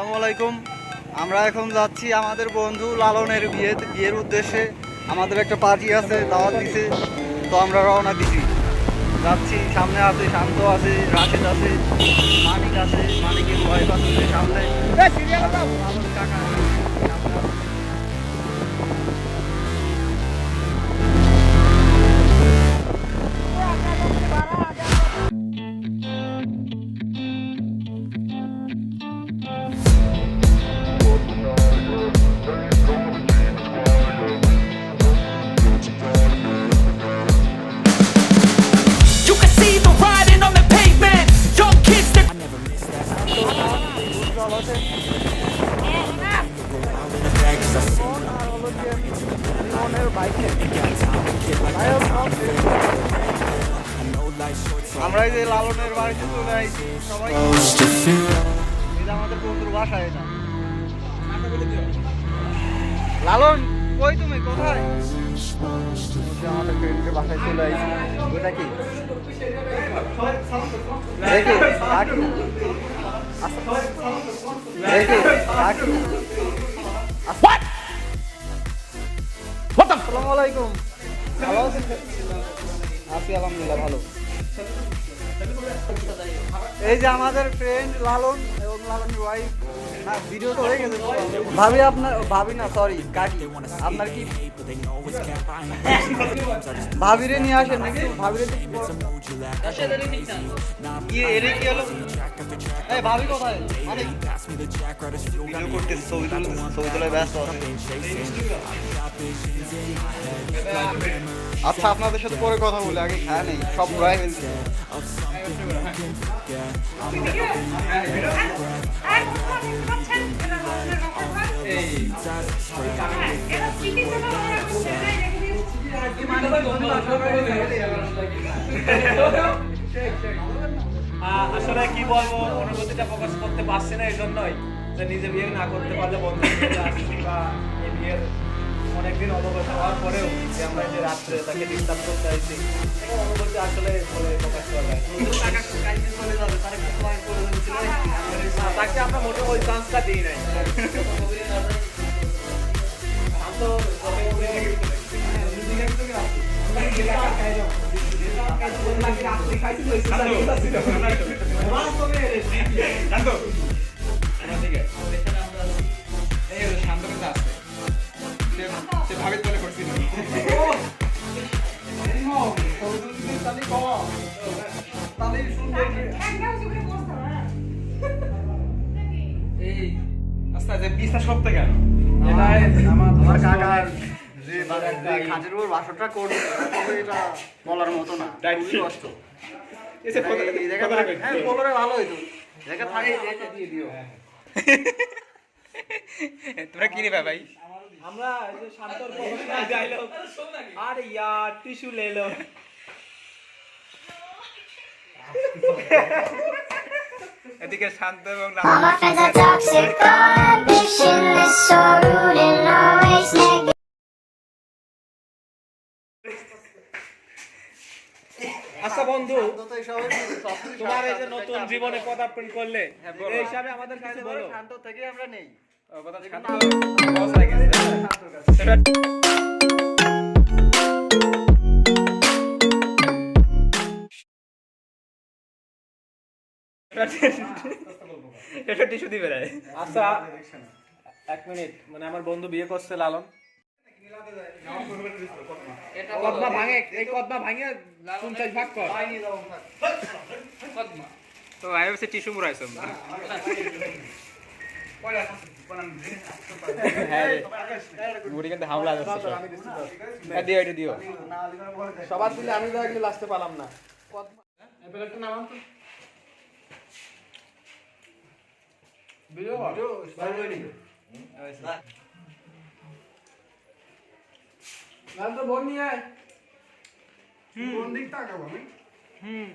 আসসালামু আলাইকুম। আমরা এখন যাচ্ছি আমাদের বন্ধু লালনের বিয়ে বিয়ের উদ্দেশ্যে। আমাদের একটা পার্টি আছে দাওয়াত দিছে তো আমরা রওনা দিছি। যাচ্ছি সামনে আছে শান্ত আছে রাশেদ আছে মানিক আছে মানিকের ভয় পাচ্ছে সামনে। কাকা উজ্জ্বল আছে আমরা এই যে লালনের বাড়িতে চলে আসছি সবাই আমাদের বন্ধুর বাসায় এটা। লালন কই তুমি? কোথায়? আমাদের ফ্রেন্ডের বাসায় চলে আসছি ওটা কি? আসসালামু আলাইকুম। ভালো আছি আলহামদুলিল্লাহ ভালো। এই যে আমাদের ফ্রেন্ড লালন এবং লালনের ওয়াইফ ভিডিও তো হয়ে গেছে। ভাবি আপনার ভাবি না সরি কাকি। আপনার কি? ভাবিরে নিয়ে আসেন নাকি? ভাবিরে ভাবি কোথায়? তোলায় ব্যস্ত আচ্ছা আপনাদের সাথে পরে কথা বলে, আগে খায় নেই, সব ঘুরাই ফেলছে। আসলে কি বলব, অনুভূতিটা প্রকাশ করতে পারছি না এই জন্যই যে নিজে বিয়ে না করতে পারলে বন্ধু বা বিয়ের অনেকদিন অবগত হওয়ার পরেও যে আমরা যে রাত্রে তাকে ডিস্টার্ব করতে এই অনুভূতি আসলে বলে প্রকাশ করা যায়। তাকে আমরা মোটে ওই চান্সটা দিই নাই। আমি তো আমার কাকার যে যে উপর করবে এটা বলার মতো না। খুবই কষ্ট। এই হ্যাঁ, বললে ভালো হইতো। জায়গা থাকে, দিয়ে দিও। তোমরা কি নেবে ভাই। আমরা এই শান্তর ইয়ার টিস্যু ले and always negative. আচ্ছা বন্ধু তোমার এই যে নতুন জীবনে পদার্পণ করলে হ্যাঁ, এই হিসাবে আমাদের কাছে শান্ত বলো। শান্ত থেকে আমরা নেই। কথা শান্ত এটা টিস্যু দিবে রে আচ্ছা এক মিনিট মানে আমার বন্ধু বিয়ে করছে লালন। কদমা ভাঙে এই কদমা ভাঙে পঞ্চাশ ভাগ কর। তো টিস্যু মুড়াইছো। হ্যাঁ হামলা। হ্যাঁ, দিও এটা দিও। সবার দিলে আমি লাস্টে পালাম না। লাল তো বোন নিয়ে আয় কোন দিক তাকাবো আমি? হুম